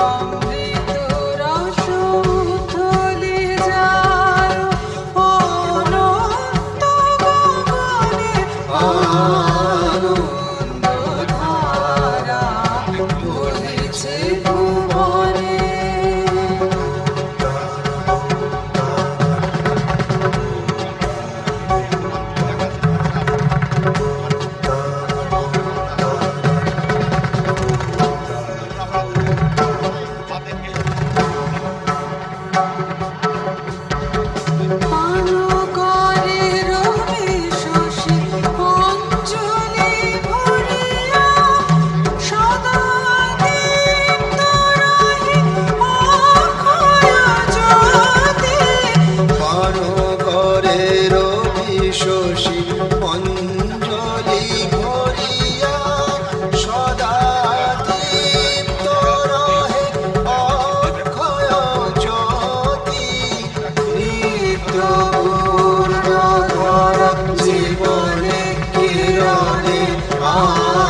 কত শশী অঞ্জলি ভরিয়া সদা দীপ্ত রহে অক্ষয় জ্যোতি। নিত্য জীবনে কিরণে আনন্দধারা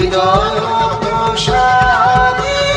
হৃদয় তুষারী